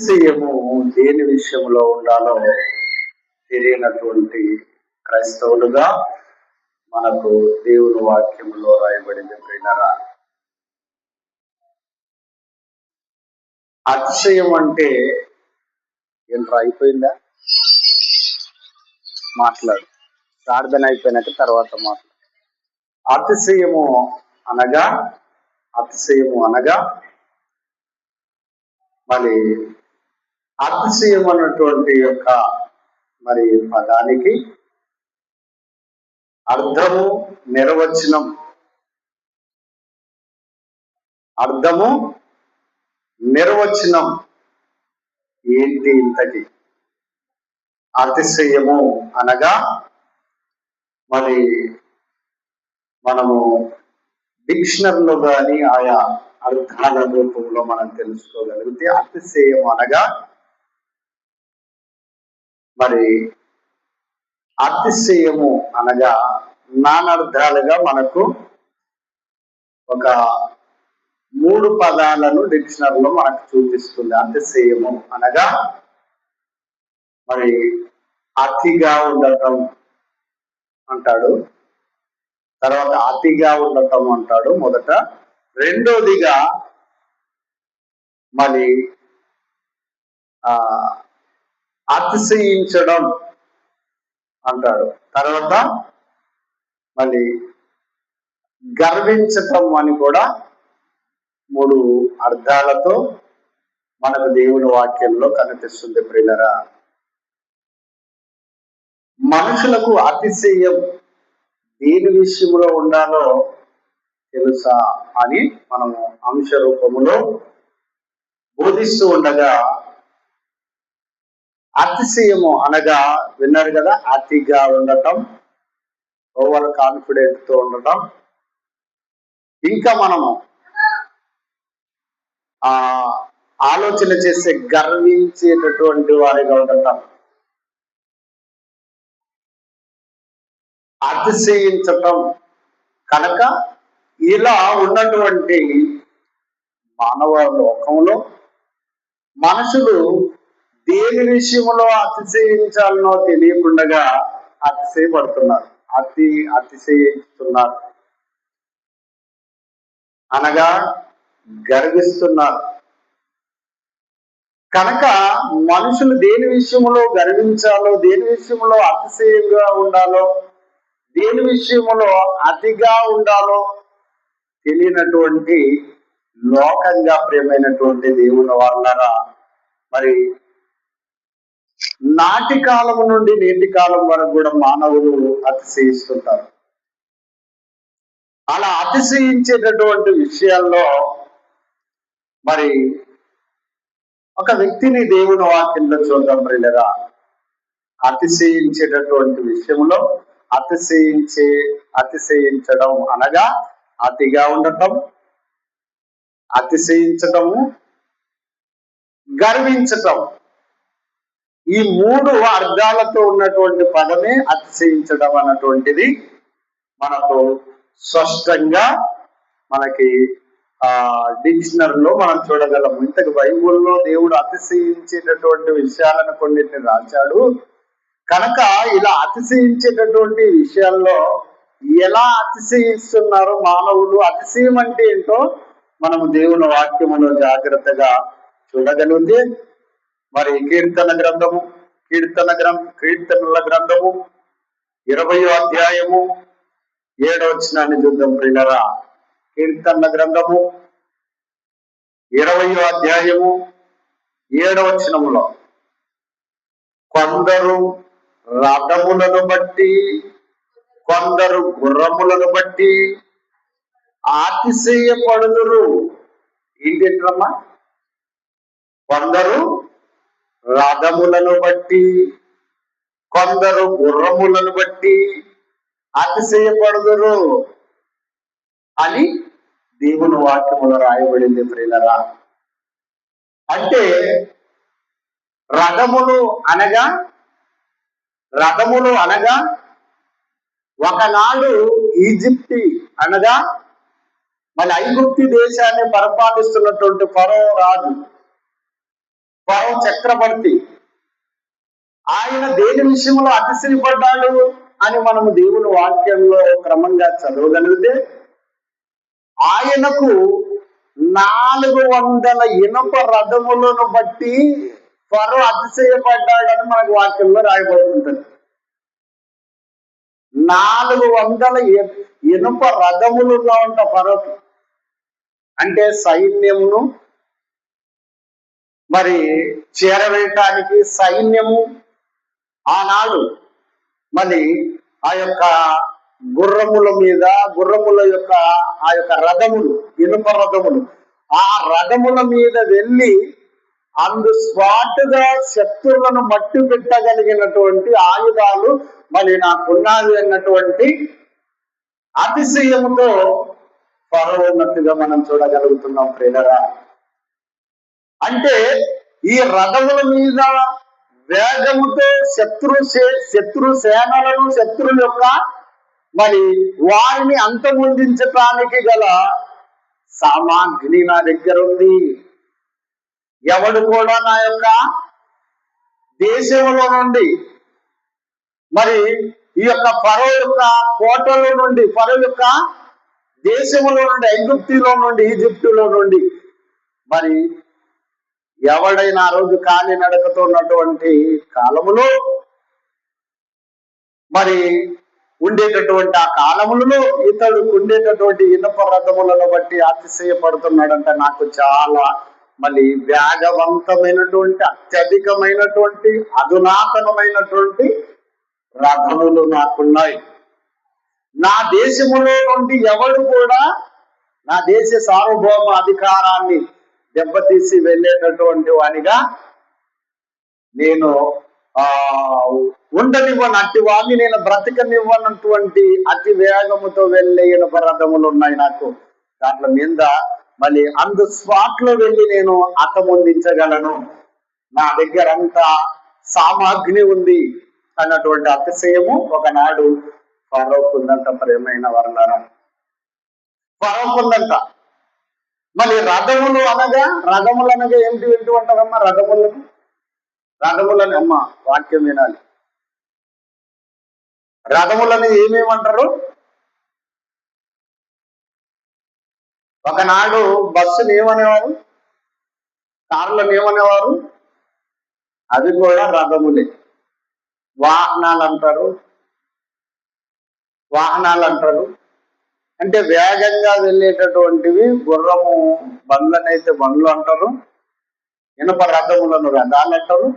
అతిశయము దేని విషయంలో ఉండాలో తెలియనటువంటి క్రైస్తవులుగా మనకు దేవుని వాక్యంలో రాయబడింది ప్రియులరా. అతిశయం అంటే ఏంట్రా అయిపోయిందా? మాట్లాడు. ప్రార్థన అయిపోయినాక తర్వాత మాట్లాడు. అతిశయము అనగా అతిశయము అనగా మరి అతిశయం అన్నటువంటి యొక్క మరి పదానికి అర్థము నిర్వచనం. అర్థము నిర్వచనం ఏంటి ఇంతకి? అతిశయము అనగా మరి మనము డిక్షనరీలో కానీ ఆయా అర్థాల రూపంలో మనం తెలుసుకోగలిగితే అతిశయం అనగా మరి అతిశయము అనగా నానర్థాలుగా మనకు ఒక మూడు పదాలను డిక్షనరీలో మనకు చూపిస్తుంది. అతిశయము అనగా మరి అతిగా ఉండటం అంటాడు. తర్వాత అతిగా ఉండటం అంటాడు మొదట. రెండోదిగా మరి ఆ అతిశయించడం అంటాడు. తర్వాత మళ్ళీ గర్వించటం అని కూడా మూడు అర్థాలతో మనకు దేవుని వాక్యంలో కనిపిస్తుంది ప్రియులరా. మనుషులకు అతిశయం దేని విషయంలో ఉండాలో తెలుసా అని మనము అంశ రూపములో బోధిస్తూ ఉండగా అతిశయము అనగా విన్నారు కదా అతిగా ఉండటం ఓవర్ కాన్ఫిడెంట్తో ఉండటం. ఇంకా మనము ఆ ఆలోచన చేసే గర్వించేటటువంటి వారిగా ఉండటం. అతిశయించటం కనుక ఇలా ఉన్నటువంటి మానవ లోకంలో మనుషులు దేని విషయంలో అతిశయించాలనో తెలియకుండా అతిశయపడుతున్నారు. అతి అతిశయిస్తున్నారు అనగా గర్విస్తున్నారు. కనుక మనుషులు దేని విషయంలో గర్వించాలో దేని విషయంలో అతిశయంగా ఉండాలో దేని విషయంలో అతిగా ఉండాలో తెలియనటువంటి లోకంగా ప్రియమైనటువంటి దేవుని వాళ్ళరా మరి నాటి కాలం నుండి నేటి కాలం వరకు కూడా మానవులు అతిశయిస్తుంటారు. అలా అతిశయించేటటువంటి విషయాల్లో మరి ఒక వ్యక్తిని దేవుని వాక్యంలో చూద్దాం ప్రియులరా. అతిశయించేటటువంటి విషయంలో అతిశయించే అతిశయించడం అనగా అతిగా ఉండటం అతిశయించటము గర్వించటం. ఈ మూడు అర్థాలతో ఉన్నటువంటి పదమే అతిశయించడం అన్నటువంటిది మనకు స్పష్టంగా మనకి ఆ డిక్షనరీలో మనం చూడగలము ఇంతకు బైబుల్లో దేవుడు అతిశయించేటటువంటి విషయాలను కొన్నిటిని రాశాడు. కనుక ఇలా అతిశయించేటటువంటి విషయాల్లో ఎలా అతిశయిస్తున్నారు మానవులు అతిశయం అంటే ఏంటో మనము దేవుని వాక్యములో జాగ్రత్తగా చూడగలిగితే మరి కీర్తన గ్రంథము కీర్తన గ్రం కీర్తనల గ్రంథము ఇరవయో అధ్యాయము ఏడవచనాన్ని చూద్దాం ప్రియులరా. కీర్తన గ్రంథము ఇరవయో అధ్యాయము ఏడవచనములో కొందరు రథములను బట్టి కొందరు గుర్రములను బట్టి అతిశయపడుదురు ఏంటమ్మా కొందరు రథములను బట్టి కొందరు గుర్రములను బట్టి అతిశయపడదురు. అని దేవుని వాక్యములు రాయబడింది ప్రియులరా. అంటే రథములు అనగా రథములు అనగా ఒకనాడు ఈజిప్టి అనగా మన ఐగుప్తి దేశాన్ని పరిపాలిస్తున్నటువంటి ఫరో రాజు. పరో చక్రవర్తి. ఆయన దేని విషయంలో అతిశయపడ్డాడు అని మనము దేవుని వాక్యంలో క్రమంగా చదవగలిగితే ఆయనకు నాలుగు వందల ఇనుప రథములను బట్టి ఫరో అతిశయపడ్డాడని మనకు వాక్యంలో రాయబడుతుంటుంది. నాలుగు వందల ఇనుప రథములుగా ఉంటా ఫరోకి. అంటే సైన్యమును మరి చేరవేయటానికి సైన్యము ఆనాడు మరి ఆ యొక్క గుర్రముల మీద గుర్రముల యొక్క ఆ యొక్క రథములు ఇనుప రథములు. ఆ రథముల మీద వెళ్ళి అందు స్వాటుగా శత్రువులను మట్టి పెట్టగలిగినటువంటి ఆయుధాలు మరి నాకున్నది అన్నటువంటి అతిశయంతో పరవున్నట్టుగా మనం చూడగలుగుతున్నాం ప్రేరరా అంటే ఈ రథముల మీద వేగముతో శత్రు శత్రు సేనలను శత్రు యొక్క మరి వారిని అంతమొందించటానికి గల సామాగ్రి నా దగ్గర ఉంది. ఎవడు కూడా నా యొక్క దేశంలో నుండి మరి ఈ యొక్క పరో యొక్క కోటలో నుండి పరో యొక్క దేశంలో నుండి ఐగుప్తిలో నుండి ఈజిప్టులో నుండి మరి ఎవడైనా ఆ రోజు కాలి నడకతో ఉన్నటువంటి కాలములో మరి ఉండేటటువంటి ఆ కాలములలో ఇతడు ఉండేటటువంటి ఇనప రథములను బట్టి అతిశయపడుతున్నాడంటే. నాకు చాలా మళ్ళీ వేగవంతమైనటువంటి అత్యధికమైనటువంటి అధునాతనమైనటువంటి రథములు నాకున్నాయి. నా దేశములో నుండి ఎవడు కూడా నా దేశ సార్వభౌమ అధికారాన్ని దెబ్బతీసి వెళ్ళేటటువంటి వానిగా నేను ఆ ఉండనివ్వను అట్టి వాణ్ణి నేను బ్రతకనివ్వనటువంటి అతి వేగముతో వెళ్ళే ఇనుప రథములు ఉన్నాయి నాకు. దాంట్లో మీద మళ్ళీ అందు స్పాట్లో వెళ్ళి నేను అతమొందించగలను. నా దగ్గర అంతా సామాగ్రి ఉంది అన్నటువంటి అతిశయము ఒకనాడు ఫరోకుందంట ప్రేమైన వరలరా ఫరోకుందంట మళ్ళీ రథములు అనగా రథములు అనగా ఏమిటి ఏంటి అంటారమ్మా? రథములను రథములని అమ్మ వాక్యం వినాలి. రథములని ఏమేమంటారు? ఒకనాడు బస్సుని ఏమనేవారు? కార్లను ఏమనేవారు? అవి కూడా రథములే. వాహనాలు అంటారు వాహనాలు అంటారు అంటే వేగంగా వెళ్ళేటటువంటివి గుర్రము బండ్లనైతే బండ్లు అంటారు. ఇనుప రథములను రథాలు అంటారు.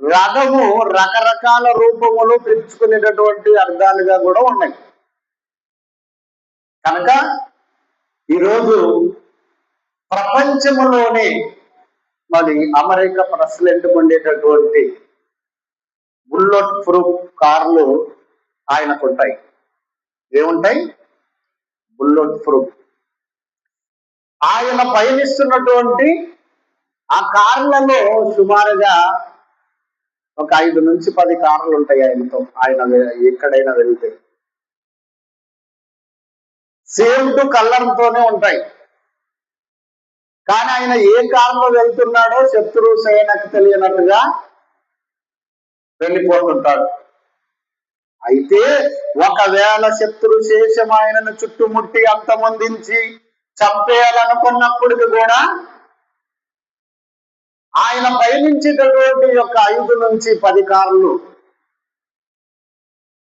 రథము రకరకాల రూపములు పిలుచుకునేటటువంటి అర్థాలుగా కూడా ఉన్నాయి. కనుక ఈరోజు ప్రపంచంలోనే మరి అమెరికా ప్రెసిడెంట్ ఉండేటటువంటి బుల్లెట్ ప్రూఫ్ కార్లు ఆయనకుంటాయి. ఏముంటాయి? Bullet proof. ఆయన పయనిస్తున్నటువంటి ఆ కార్లలో సుమారుగా ఒక ఐదు నుంచి పది కార్లు ఉంటాయి ఆయనతో. ఆయన ఎక్కడైనా వెళ్తే. సేమ్ టు కలర్తోనే ఉంటాయి. కానీ ఆయన ఏ కారులో వెళ్తున్నాడో శత్రు సేనకు తెలియనట్టుగా వెళ్ళిపోతుంటాడు. అయితే ఒకవేళ శత్రు శేషం ఆయనను చుట్టుముట్టి అంతమొందించి చంపేయాలనుకున్నప్పటికి కూడా ఆయన పయనించేటటువంటి యొక్క ఐదు నుంచి పది కార్లు.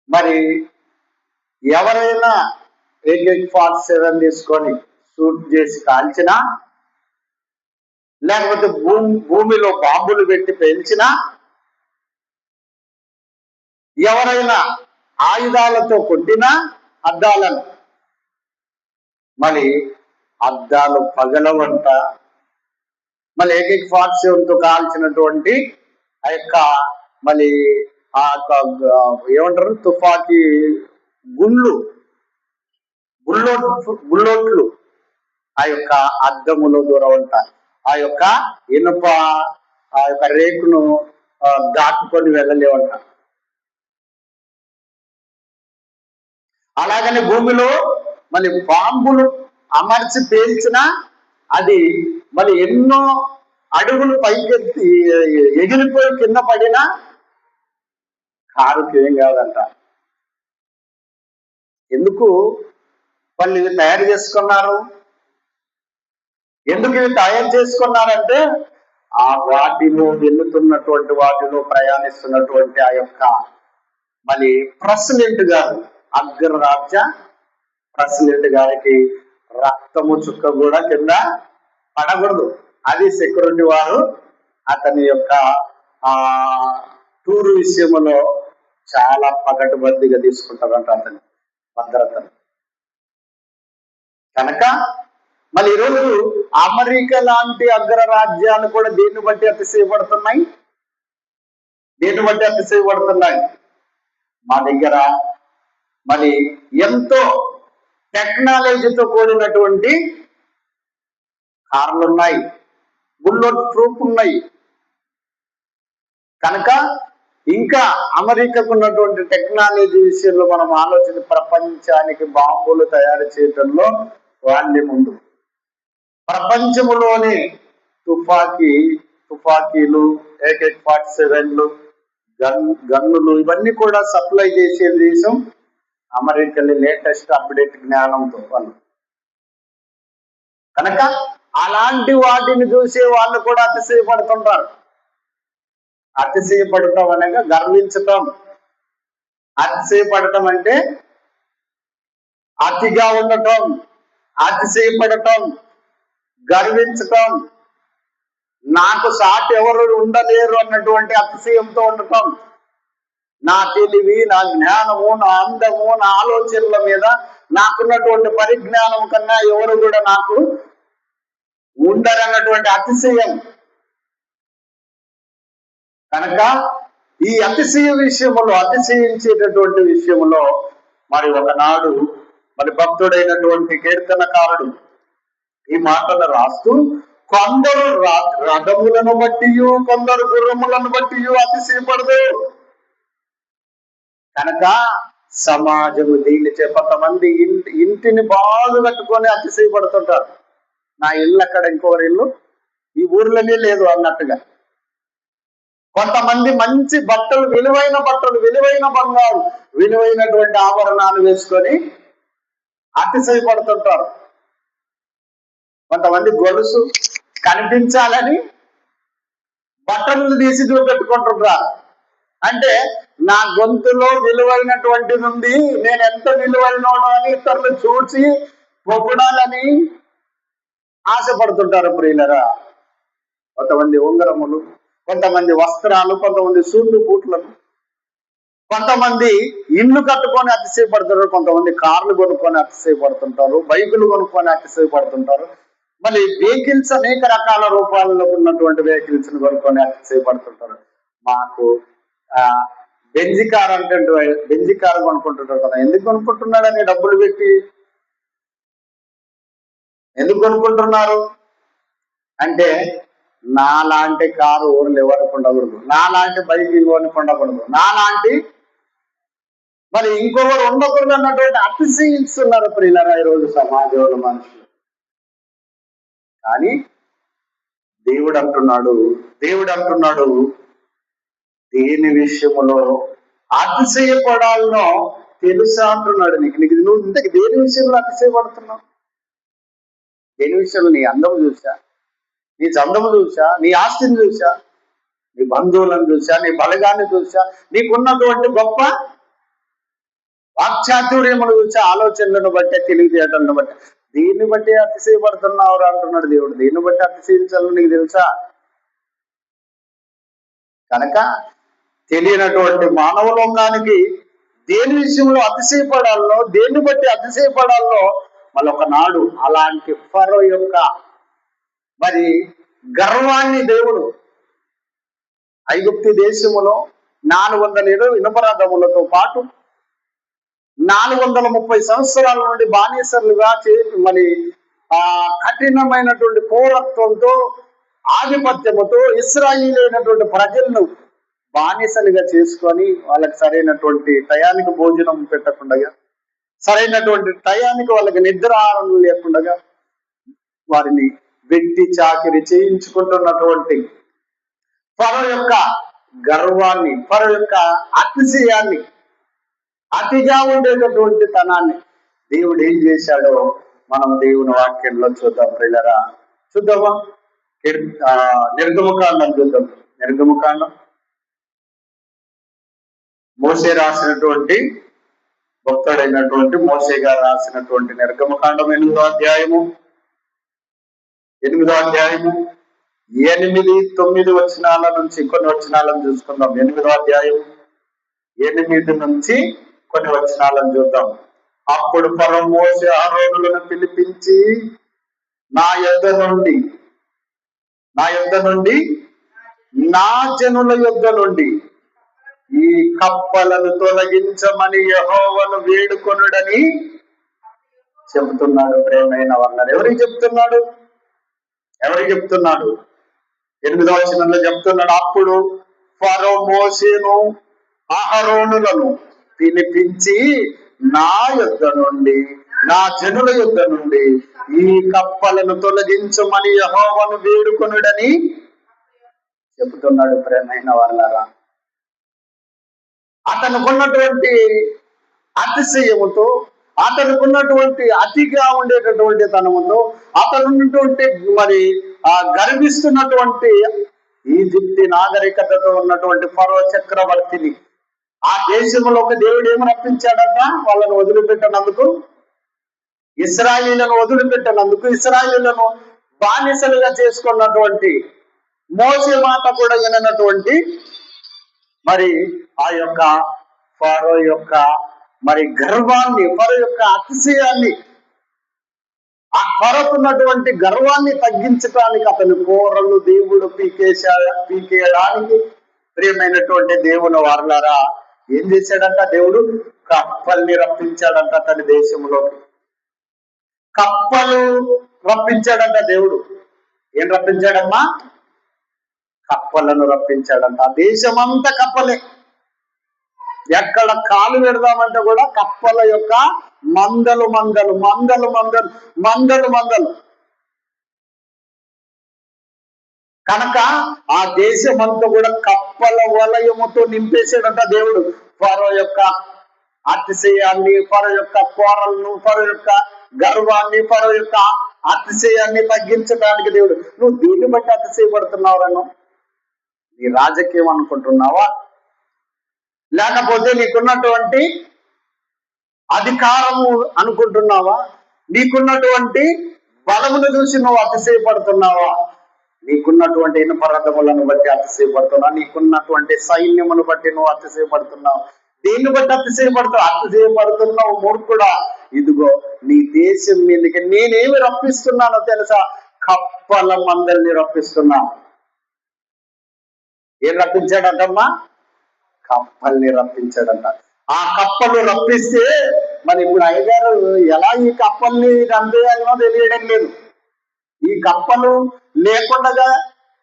మరి ఎవరైనా ఎయిట్ ఫార్టీ సెవెన్ తీసుకొని షూట్ చేసి కాల్చినా లేకపోతే భూమి భూమిలో బాంబులు పెట్టి పెంచినా ఎవరైనా ఆయుధాలతో కొట్టినా అద్దాలను. మరి అద్దాలు పగలవంట. మళ్ళీ ఏకైక ఫార్టీ తో కాల్చినటువంటి ఆ యొక్క మళ్ళీ ఆ యొక్క ఏమంటారు? తుపాకీ గుళ్ళు. గుళ్ళో గుళ్ళోట్లు ఆ యొక్క అద్దములో దూరం ఆ యొక్క ఇనుప ఆ యొక్క రేకును దాటుకొని వెళ్ళలేవంట. అలాగని భూమిలో మళ్ళీ బాంబులు అమర్చి పేల్చిన అది మరి ఎన్నో అడుగులు పైకెత్తి ఎగిరిపోయి కింద పడినా కారుకి ఏం కాదంట. ఎందుకు వాళ్ళు ఇవి తయారు చేసుకున్నారు? ఎందుకు ఇవి తయారు చేసుకున్నారంటే ఆ వాటిలో వెళ్తున్నటువంటి వాటిలో ప్రయాణిస్తున్నటువంటి ఆ యొక్క మరి ప్రెసిడెంట్ గారు అగ్రరాజ్య ప్రెసిడెంట్ గారికి రక్తము చుక్క కూడా కింద పడకూడదు. అది సెక్యూరిటీ వారు అతని యొక్క ఆ టూర్ విషయంలో చాలా పకడ్బందీగా తీసుకుంటారంట అతని భద్రతను. కనుక మళ్ళీ ఈరోజు అమెరికా లాంటి అగ్రరాజ్యాలు కూడా దీన్ని బట్టి అతిశయపడుతున్నాయి? దీన్ని బట్టి అతిశయపడుతున్నాయి? మా దగ్గర మరి ఎంతో టెక్నాలజీతో కూడినటువంటి కార్లు ఉన్నాయి. బుల్లెట్ ప్రూఫ్ ఉన్నాయి. కనుక ఇంకా అమెరికాకు ఉన్నటువంటి టెక్నాలజీ విషయంలో మనం ఆలోచన ప్రపంచానికి బాంబులు తయారు చేయడంలో వాళ్ళే ముందు. ప్రపంచంలోని తుపాకీ తుపాకీలు ఏకే ఫార్టీ సెవెన్లు గన్ గన్నులు ఇవన్నీ కూడా సప్లై చేసే దేశం అమెరికా లేటెస్ట్ అప్డేట్ జ్ఞానంతో వాళ్ళు. కనుక అలాంటి వాటిని చూసే వాళ్ళు కూడా అతిశయపడుతుంటారు. అతిశయపడటం అనగా గర్వించటం. అతిశయపడటం అంటే అతిగా ఉండటం అతిశయపడటం గర్వించటం. నాకు సాటి ఎవరు ఉండలేరు అన్నటువంటి అతిశయంతో ఉండటం. నా తెలివి నా జ్ఞానము నా అందము నా ఆలోచనల మీద నాకున్నటువంటి పరిజ్ఞానం కన్నా ఎవరు కూడా నాకు ఉండరన్నటువంటి అతిశయం. కనుక ఈ అతిశయ విషయంలో అతిశయించేటటువంటి విషయంలో మరి ఒకనాడు మరి భక్తుడైనటువంటి కీర్తనకారుడు ఈ మాటలు రాస్తూ కొందరు రథములను బట్టి కొందరు గుర్రములను బట్టి అతిశయపడదు. కనుక సమాజము దీన్ని కొంతమంది ఇంటి ఇంటిని బాగా కట్టుకొని అతిశయపడుతుంటారు. నా ఇల్లు అక్కడ ఇంకొకరి ఇల్లు. ఈ ఊర్లోనే లేదు అన్నట్టుగా. కొంతమంది మంచి బట్టలు విలువైన బట్టలు విలువైన బంగారు విలువైనటువంటి ఆభరణాలు వేసుకొని అతిశయపడుతుంటారు. కొంతమంది గొలుసు కనిపించాలని బట్టలు తీసి చూపెట్టుకుంటుంటారు అంటే నా గొంతులో విలువైనటువంటిది ఉంది నేను ఎంత విలువైనోడో అని ఇతరులు చూసి పొగడాలని ఆశపడుతుంటారు ప్రియులరా. కొంతమంది ఉంగరములు కొంతమంది వస్త్రాలు కొంతమంది సూట్లు బూట్లను కొంతమంది ఇల్లు కట్టుకొని అతిశయపడుతుంటారు కొంతమంది కార్లు కొనుక్కొని అతిశయపడుతుంటారు బైకులు కొనుక్కొని అతిశయపడుతుంటారు. మళ్ళీ వెహికల్స్ అనేక రకాల రూపాలలో ఉన్నటువంటి వెహికల్స్ని కొనుక్కొని అతిశయపడుతుంటారు. మాకు బెంజి కార్ అంటే బెంజి కార్ కొనుక్కుంటుంటారు కదా ఎందుకు కొనుక్కుంటున్నాడని డబ్బులు పెట్టి? ఎందుకు కొనుక్కుంటున్నారు? అంటే నా లాంటి కారు ఊర్లు కొండగడు నా లాంటి బైక్ ఇవ్వని కొండకూడదు. నా లాంటి మరి ఇంకొకరు ఉండకూడదు అన్నటువంటి అతిశయిస్తున్నారు ప్రియులరా ఈరోజు సమాజంలో మనుషులు. కానీ దేవుడు అంటున్నాడు దేవుడు అంటున్నాడు దేని విషయములో అతిశయపడాలనో తెలుసా అంటున్నాడు నీకు. నీకు నువ్వు ఇంతకు దేని విషయంలో అతిశయపడుతున్నావు? దేని విషయంలో? నీ అందము చూసా నీ చందము చూసా నీ ఆస్తిని చూసా నీ బంధువులను చూసా నీ బలగాన్ని చూసా నీకున్నటువంటి గొప్ప వాక్చాతుర్యములు చూసా ఆలోచనలను బట్టి తెలివితేటలను బట్టి. దీన్ని బట్టి అతిశయపడుతున్నావు అంటున్నాడు దేవుడు. దీన్ని బట్టి అతిశయించాలని నీకు తెలుసా? కనుక తెలియనటువంటి మానవ లోకానికి దేని విషయంలో అతిశయపడాలో దేన్ని బట్టి అతిశయపడాలో మళ్ళీ ఒకనాడు అలాంటి ఫరో యొక్క మరి గర్వాన్ని దేవుడు ఐగుప్తి దేశములో నాలుగు వందల ఇరవై ఇనుపరథములతో పాటు నాలుగు వందల ముప్పై సంవత్సరాల నుండి బానిసలుగా చే మరి ఆ కఠినమైనటువంటి పౌరత్వంతో ఆధిపత్యముతో ఇస్రాయిలైనటువంటి ప్రజలను బానిసలుగా చేసుకొని వాళ్ళకి సరైనటువంటి టయానికి భోజనం పెట్టకుండా సరైనటువంటి టయానికి వాళ్ళకి నిద్ర ఆహారం లేకుండా వారిని వెట్టి చాకిరి చేయించుకుంటున్నటువంటి పర యొక్క గర్వాన్ని పర యొక్క అతిశయాన్ని అతిగా ఉండేటటువంటి తనాన్ని దేవుడు ఏం చేశాడో మనం దేవుని వాక్యంలో చూద్దాం పిల్లరా చూద్దామా? ఆ, నిర్గమకాండం చూద్దాం. నిర్గమకాండం. మోసే రాసినటువంటి భక్తుడైనటువంటి మోసే గారు రాసినటువంటి నిర్గమకాండం ఎనిమిదో అధ్యాయము. ఎనిమిదో అధ్యాయము. ఎనిమిది తొమ్మిది వచనాల నుంచి కొన్ని వచనాలను చూసుకుందాం. ఎనిమిదో అధ్యాయం ఎనిమిది నుంచి కొన్ని వచనాలను చూద్దాం. అప్పుడు పరం మోసే ఆరోగులను పిలిపించి నా యొద్ద నుండి నా యొద్ద నుండి నా జనుల యొద్ద నుండి ఈ కప్పలను తొలగించమని యహోవను వేడుకొనుడని చెబుతున్నాడు ప్రేమైన వాళ్ళని ఎవరికి చెప్తున్నాడు? ఎవరికి చెప్తున్నాడు? ఎనిమిదవ వచనంలో చెప్తున్నాడు అప్పుడు ఫరో మోసేను అహరోనులను పిలిపించి నా యుద్ధ నుండి నా జనుల యుద్ధ నుండి ఈ కప్పలను తొలగించమని యహోవను వేడుకొనుడని చెబుతున్నాడు ప్రేమైన వాళ్ళరా అతనుకున్నటువంటి అతిశయముతో అతనుకున్నటువంటి అతిగా ఉండేటటువంటి తనముతో అతనున్నటువంటి మరి ఆ గర్విస్తున్నటువంటి ఈజిప్తి నాగరికతతో ఉన్నటువంటి ఫరో చక్రవర్తిని. ఆ దేశంలో ఒక దేవుడు ఏమి రప్పించాడంట? వాళ్ళను వదిలిపెట్టినందుకు ఇస్రాయిలను వదిలిపెట్టినందుకు ఇస్రాయిలను బానిసలుగా చేసుకున్నటువంటి మోసే మాట కూడా వినటువంటి మరి ఆ యొక్క ఫరో యొక్క మరి గర్వాన్ని ఫరో యొక్క అతిశయాన్ని ఆ కొరకున్నటువంటి గర్వాన్ని తగ్గించడానికి అతని కోరలు దేవుడు పీకేసా పీకేయడానికి ప్రియమైనటువంటి దేవుని వారులారా ఏం చేశాడంట దేవుడు? కప్పల్ని రప్పించాడంట తన దేశంలోకి. కప్పలు రప్పించాడంట దేవుడు. ఏం రప్పించాడమ్మా? కప్పలను రప్పించాడంట. దేశమంతా కప్పలే. ఎక్కడ కాలు పెడదామంటే కూడా కప్పల యొక్క మందలు మందలు మందలు మందలు మందలు మందలు. కనుక ఆ దేశమంతా కూడా కప్పల వలయముతో నింపేసాడంట దేవుడు. ఫరో యొక్క అతిశయాన్ని ఫరో యొక్క కోరలను ఫరో యొక్క గర్వాన్ని ఫరో యొక్క అతిశయాన్ని తగ్గించడానికి దేవుడు నువ్వు దీన్ని బట్టి అతిశయపడుతున్నావు రన్ను నీ రాజకీయం అనుకుంటున్నావా? లేకపోతే నీకున్నటువంటి అధికారము అనుకుంటున్నావా? నీకున్నటువంటి బలమును చూసి నువ్వు అతిశయపడుతున్నావా? నీకున్నటువంటి ఇనుపరథములను బట్టి అతిశయపడుతున్నావు? నీకున్నటువంటి సైన్యమును బట్టి నువ్వు అతిశయపడుతున్నావు? దేన్ని బట్టి అతిశయపడుతావు అతిశయపడుతున్నావు మూర్ఖుడా. ఇదిగో నీ దేశం మీదకి నేనేమి రప్పిస్తున్నానో తెలుసా? కప్పల మందల్ని రప్పిస్తున్నాను ఏం రప్పించాడంటమ్మా? కప్పల్ని రప్పించాడంట ఆ కప్పలు రప్పిస్తే మరి ఇప్పుడు అయ్యగారు ఎలా ఈ కప్పల్ని రంపేయాలనో తెలియడం లేదు. ఈ కప్పలు లేకుండా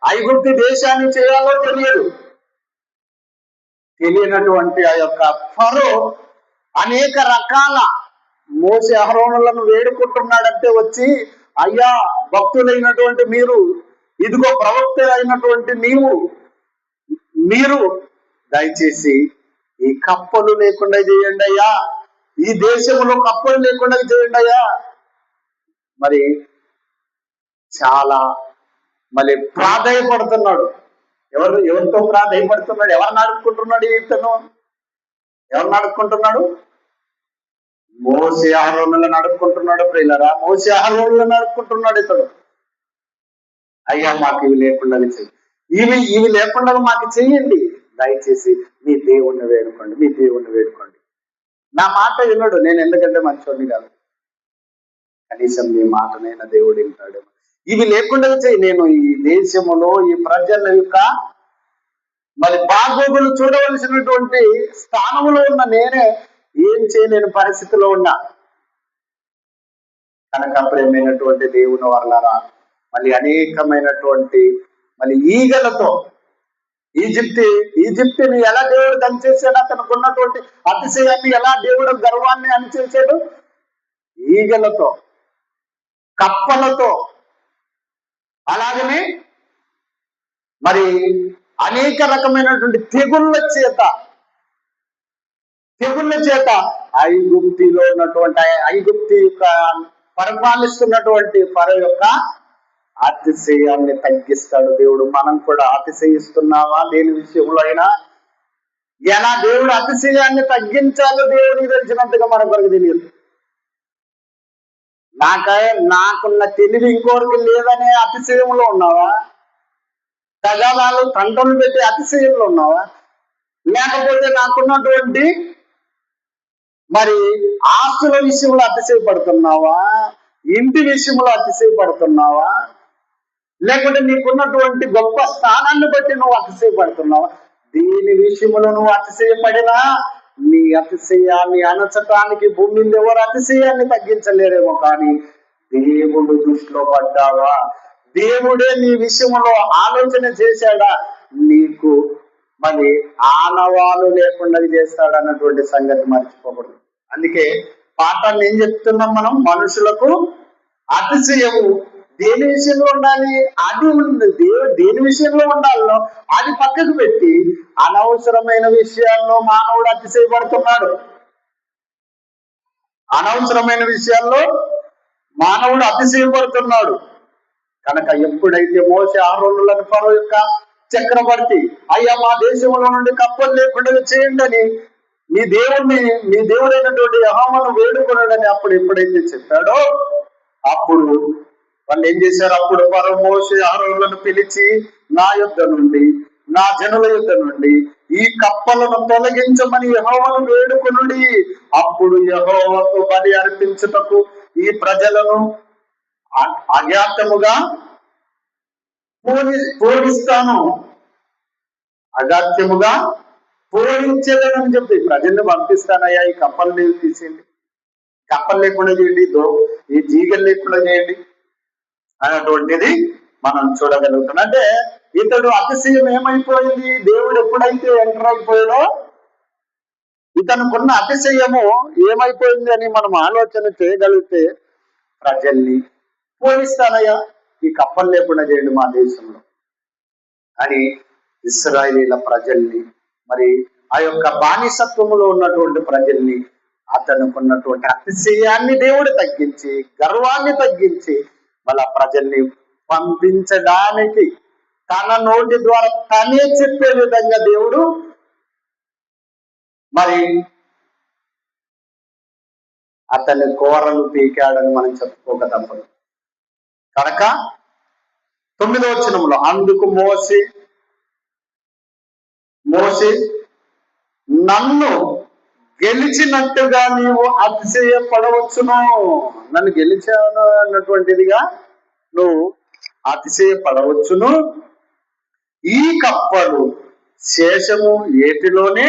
ఐగుప్తి దేశాన్ని చేయాలో తెలియదు. తెలియనటువంటి ఆ యొక్క ఫరో అనేక రకాల మోసే అహరోనులను వేడుకుంటున్నాడంటే వచ్చి అయ్యా భక్తులైనటువంటి మీరు ఇదిగో ప్రవక్త అయినటువంటి నీవు మీరు దయచేసి ఈ కప్పలు లేకుండా చేయండి అయ్యా. ఈ దేశంలో కప్పలు లేకుండా చేయండి అయ్యా. మరి చాలా మరి ప్రాధాయపడుతున్నాడు. ఎవరు ఎవరితో ప్రాధాయపడుతున్నాడు? ఎవరిని అడుక్కుంటున్నాడు ఇతను? ఎవరిని అడుక్కుంటున్నాడు మోసే ఆహరణలను అడుక్కుంటున్నాడు ప్రియులరా. మోసే ఆహరణలను అడుక్కుంటున్నాడు ఇతడు. అయ్యా మాకు ఇవి లేకుండా చెయ్యి. ఇవి ఇవి లేకుండా మాకు చెయ్యండి. దయచేసి మీ దేవుణ్ణి వేడుకోండి మీ దేవుణ్ణి వేడుకోండి. నా మాట విన్నాడు నేను ఎందుకంటే మంచోడిని కాదు. కనీసం మీ మాటనైనా దేవుడు వింటాడు. ఇవి లేకుండా చేయి నేను ఈ దేశములో ఈ ప్రజల యొక్క మరి బాగోగులు చూడవలసినటువంటి స్థానంలో ఉన్న నేనే ఏం చేయలేని పరిస్థితిలో ఉన్నా. కనుక ప్రేమైనటువంటి దేవుని వల్లరా మళ్ళీ అనేకమైనటువంటి మళ్ళీ ఈగలతో ఈజిప్తి ఈజిప్తిని ఎలా దేవుడు దంచేసాడు అతనికి ఉన్నటువంటి అతిశయాన్ని ఎలా దేవుడు గర్వాన్ని అనిచేసాడు ఈగలతో కప్పలతో. అలాగనే మరి అనేక రకమైనటువంటి తెగుళ్ళ చేత తెగుళ్ళ చేత ఐగుప్తిలో ఉన్నటువంటి ఐగుప్తి యొక్క పరిపాలిస్తున్నటువంటి పర యొక్క అతిశయాన్ని తగ్గిస్తాడు దేవుడు. మనం కూడా అతిశయిస్తున్నావా లేని విషయంలో అయినా? ఎలా దేవుడు అతిశయాన్ని తగ్గించాలో దేవుడికి తెలిసినంతగా మన కొరకు తెలియదు. నాక నాకున్న తెలివి ఇంకోరికి లేదనే అతిశయంలో ఉన్నావా? తగాదాలు తంటలు పెట్టే అతిశయంలో ఉన్నావా? లేకపోతే నాకున్నటువంటి మరి ఆస్తుల విషయంలో అతిశయపడుతున్నావా? ఇంటి విషయంలో అతిశయపడుతున్నావా? లేకుంటే నీకున్నటువంటి గొప్ప స్థానాన్ని బట్టి నువ్వు అతిశయపడుతున్నావు. దీని విషయంలో నువ్వు అతిశయపడినా నీ అతిశయాన్ని అనచటానికి భూమి మీద ఎవరు అతిశయాన్ని తగ్గించలేరేమో కానీ దేవుడు దృష్టిలో పడ్డావా? దేవుడే నీ విషయంలో ఆలోచన చేశాడా? నీకు మరి ఆనవాలు లేకుండా చేస్తాడు అన్నటువంటి సంగతి మర్చిపోకూడదు. అందుకే పాఠాన్ని ఏం చెప్తున్నాం మనం? మనుషులకు అతిశయము దేని విషయంలో ఉండాలి? అది ఉంది. దేవుడు దేని విషయంలో ఉండాలో అది పక్కకు పెట్టి అనవసరమైన విషయాల్లో మానవుడు అతిశయపడుతున్నాడు. అనవసరమైన విషయాల్లో మానవుడు అతిశయపడుతున్నాడు. కనుక ఎప్పుడైతే మోసే ఆరోగ్యులను పరో యొక్క చక్రవర్తి అయ్యా మా దేశంలో నుండి కప్పలు లేకుండా చేయండి అని మీ దేవుణ్ణి మీ దేవుడైనటువంటి యహోమను వేడుకున్నాడని అప్పుడు ఎప్పుడైతే చెప్పాడో అప్పుడు వాళ్ళు ఏం చేశారు? అప్పుడు పరమోషి మోసే పిలిచి నా యుద్ధ నుండి నా జనుల యుద్ధ నుండి ఈ కప్పలను తొలగించమని యహోవను వేడుకునుడి. అప్పుడు యహోవకు బలి అర్పించుటకు ఈ ప్రజలను అ- అజ్ఞాతముగా పూరిస్తాను అగాత్యముగా పూరించేదని చెప్పి ప్రజల్ని పంపిస్తానయ్యా ఈ కప్పలు తీసేయండి కప్పలు లేకుండా చేయండి దో ఈ జీగలు లేకుండా చేయండి. అనేటువంటిది మనం చూడగలుగుతున్నాం. అంటే ఇతడు అతిశయం ఏమైపోయింది? దేవుడు ఎప్పుడైతే ఎంటర్ అయిపోయాడో ఇతనుకున్న అతిశయము ఏమైపోయింది అని మనం ఆలోచన చేయగలిగితే ప్రజల్ని పోయిస్తానయ్యా ఈ కప్పలు లేకుండా చేయండి మా దేశంలో. అని ఇస్రాయేలీల ప్రజల్ని మరి ఆ యొక్క బానిసత్వములో ఉన్నటువంటి ప్రజల్ని అతనుకున్నటువంటి అతిశయాన్ని దేవుడు తగ్గించి గర్వాన్ని తగ్గించి మళ్ళా ప్రజల్ని పంపించడానికి తన నోటి ద్వారా తనే చెప్పే విధంగా దేవుడు మరి అతని కోరలు పీకాడని మనం చెప్పుకోక తప్పదు. కనుక తొమ్మిదో వచనంలో అందుకు మోసి మోసి నన్ను గెలిచినట్టుగా నీవు అతిశయపడవచ్చును. నన్ను గెలిచాను అన్నటువంటిదిగా నువ్వు అతిశయపడవచ్చును. ఈ కప్పలు శేషము ఏటిలోనే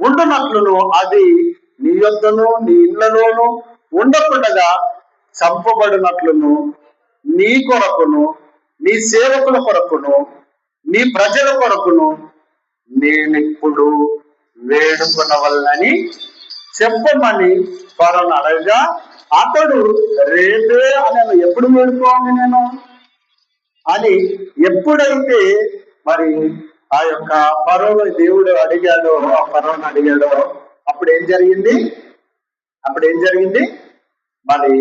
ఉండునట్లును. అది నీ యొద్దను నీ ఇళ్ళలోను ఉండకుండగా చంపబడినట్లును. నీ కొరకును నీ సేవకుల కొరకును నీ ప్రజల కొరకును నేనిప్పుడు వేడుకొనవలనని చెప్పమని ఫరోను అడగగా అతడు రేపే అని ఎప్పుడు వేడుకోవాలి నేను? అని ఎప్పుడైతే మరి ఆ యొక్క ఫరోను దేవుడు అడిగాడో ఆ పరువును అడిగాడో అప్పుడు ఏం జరిగింది? అప్పుడు ఏం జరిగింది? మరి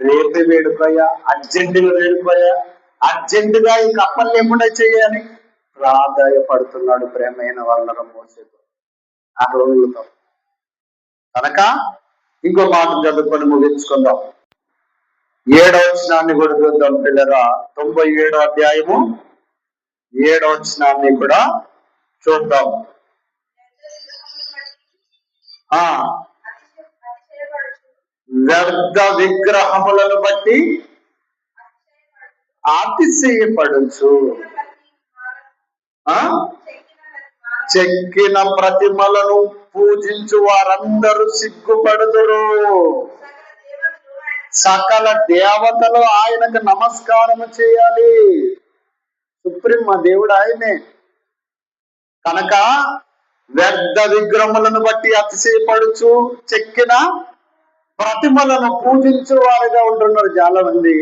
రేపే వేడుకోయా? అర్జెంటుగా వేడుకోయా? అర్జెంటుగా ఈ కప్పలు లేకుండా చేయాలి? ప్రాధాయపడుతున్నాడు ప్రేమైన వాళ్ళ మోసేపు ఆ కనుక ఇంకో మాట చదువుకొని ముగించుకుందాం. ఏడవ వచనాన్ని కూడా చూద్దాం పిల్లరా. తొంభై ఏడో అధ్యాయము ఏడవ వచనాన్ని కూడా చూద్దాం. ఆ. వ్యర్థ విగ్రహములను బట్టి అతిశయపడచ్చు ఆ? చెక్కిన ప్రతిమలను పూజించు వారందరూ సిగ్గుపడుదురు. సకల దేవతలు ఆయనకు నమస్కారం చేయాలి. సుప్రీం మా దేవుడు ఆయనే. కనుక వ్యర్థ విగ్రహములను బట్టి అతిశయపడుచు చెక్కిన ప్రతిమలను పూజించు వారుగా ఉంటున్నారు చాలా మంది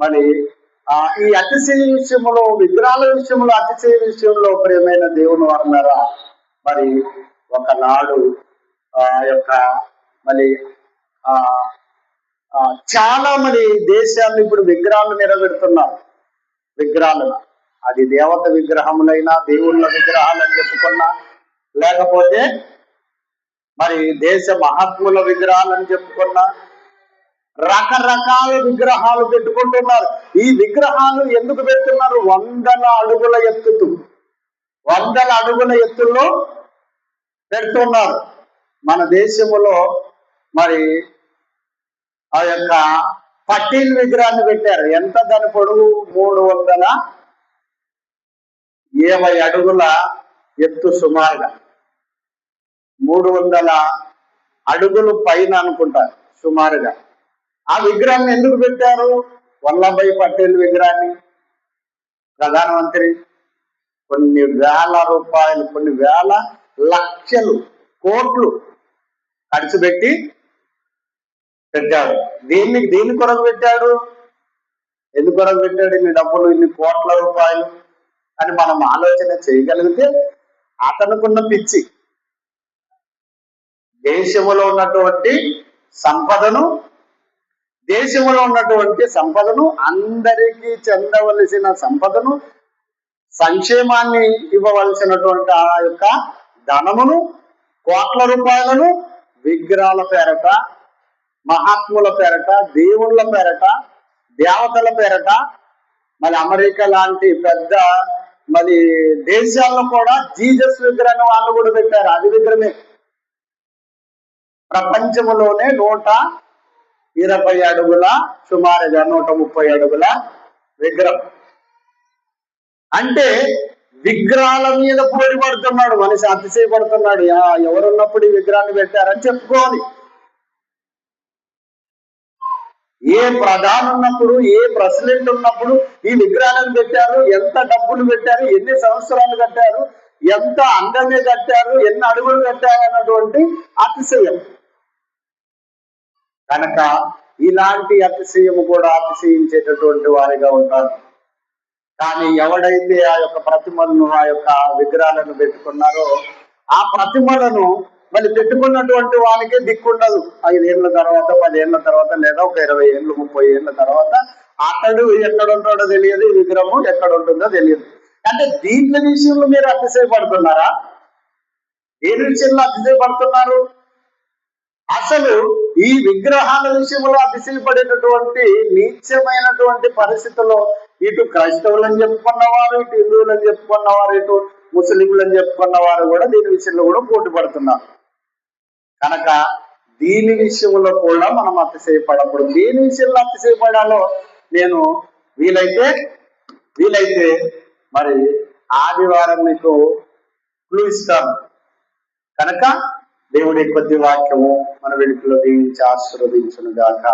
మరి ఈ అతిశయ విషయంలో విగ్రహాల విషయంలో అతిశయ విషయంలో ప్రియమైన దేవుని వర్ణరా మరి ఒకనాడు ఆ యొక్క మరి ఆ చాలా మంది దేశాలు ఇప్పుడు విగ్రహాలు నిలబెడుతున్నారు. విగ్రహాలను. అది దేవత విగ్రహములైనా దేవుళ్ళ విగ్రహాలని చెప్పుకున్నా లేకపోతే మరి దేశ మహాత్ముల విగ్రహాలని చెప్పుకున్నా రకరకాల విగ్రహాలు పెట్టుకుంటున్నారు. ఈ విగ్రహాలు ఎందుకు పెడుతున్నారు? వందల అడుగుల ఎత్తుతూ. వందల అడుగుల ఎత్తుల్లో పెడుతున్నారు. మన దేశంలో మరి ఆ యొక్క పట్టిల్ విగ్రహాన్ని పెట్టారు. ఎంత దాని పొడవు మూడు వందల ఇరవై అడుగుల ఎత్తు సుమారుగా. మూడు వందల అడుగులు పైన అనుకుంటారు సుమారుగా. ఆ విగ్రహాన్ని ఎందుకు పెట్టారు? వల్లభాయ్ పటేల్ విగ్రహాన్ని. ప్రధానమంత్రి కొన్ని వేల రూపాయలు కొన్ని వేల లక్షలు కోట్లు ఖర్చు పెట్టి పెట్టాడు దేన్ని దేని కొరకు పెట్టాడు? ఎందుకు కొరకు పెట్టాడు? ఇన్ని డబ్బులు ఇన్ని కోట్ల రూపాయలు అని మనం ఆలోచన చేయగలిగితే అతనుకున్న పిచ్చి దేశంలో ఉన్నటువంటి సంపదను దేశంలో ఉన్నటువంటి సంపదను అందరికీ చెందవలసిన సంపదను సంక్షేమాన్ని ఇవ్వవలసినటువంటి ఆ యొక్క ధనమును కోట్ల రూపాయలను విగ్రహాల పేరట మహాత్ముల పేరట దేవుళ్ళ పేరట దేవతల పేరట మరి అమెరికా లాంటి పెద్ద మరి దేశాల్లో కూడా జీజస్ విగ్రహం వాళ్ళు కూడా పెట్టారు. అది విగ్రహమే. ప్రపంచంలోనే నూట ఇరవై అడుగుల సుమారుగా నూట ముప్పై అడుగుల విగ్రహం. అంటే విగ్రహాల మీద పోరి పడుతున్నాడు మనిషి అతిశయపడుతున్నాడు. ఎవరున్నప్పుడు ఈ విగ్రహాన్ని పెట్టారని చెప్పుకోవాలి. ఏ ప్రధాని ఉన్నప్పుడు ఏ ప్రెసిడెంట్ ఉన్నప్పుడు ఈ విగ్రహాలను పెట్టారు ఎంత డబ్బులు పెట్టారు ఎన్ని సంవత్సరాలు కట్టారు ఎంత అందంగా కట్టారు ఎన్ని అడుగులు కట్టారు అన్నటువంటి అతిశయం. కనుక ఇలాంటి అతిశయము కూడా అతిశయించేటటువంటి వారిగా ఉంటారు. కానీ ఎవడైతే ఆ యొక్క ప్రతిమలను ఆ యొక్క విగ్రహాలను పెట్టుకున్నారో ఆ ప్రతిమలను మళ్ళీ పెట్టుకున్నటువంటి వానికి దిక్కుండదు. ఐదేళ్ళ తర్వాత పదేళ్ళ తర్వాత లేదా ఒక ఇరవై ఏళ్ళు ముప్పై ఏళ్ళ తర్వాత అతడు ఎక్కడ ఉంటాడో తెలియదు విగ్రహం ఎక్కడ ఉంటుందో తెలియదు. అంటే దీంట్ల విషయంలో మీరు అతిశయపడుతున్నారా? ఏ విషయంలో అతిశయపడుతున్నారు? అసలు ఈ విగ్రహాల విషయంలో అతిశయపడేటటువంటి నీచమైనటువంటి పరిస్థితుల్లో ఇటు క్రైస్తవులని చెప్పుకున్నవారు ఇటు హిందువులని చెప్పుకున్నవారు ఇటు ముస్లింలని చెప్పుకున్నవారు కూడా దీని విషయంలో కూడా పోటీ పడుతున్నారు. కనుక దీని విషయంలో కూడా మనం అతిశయపడకూడదు. దేని విషయంలో అతిశయపడాలో నేను వీలైతే వీలైతే మరి ఆదివారం మీకు క్లూ ఇస్తాను. కనుక దేవుడి కొద్ది వాక్యము మన వెనుకలో దీవించి ఆశీర్వదించును గాక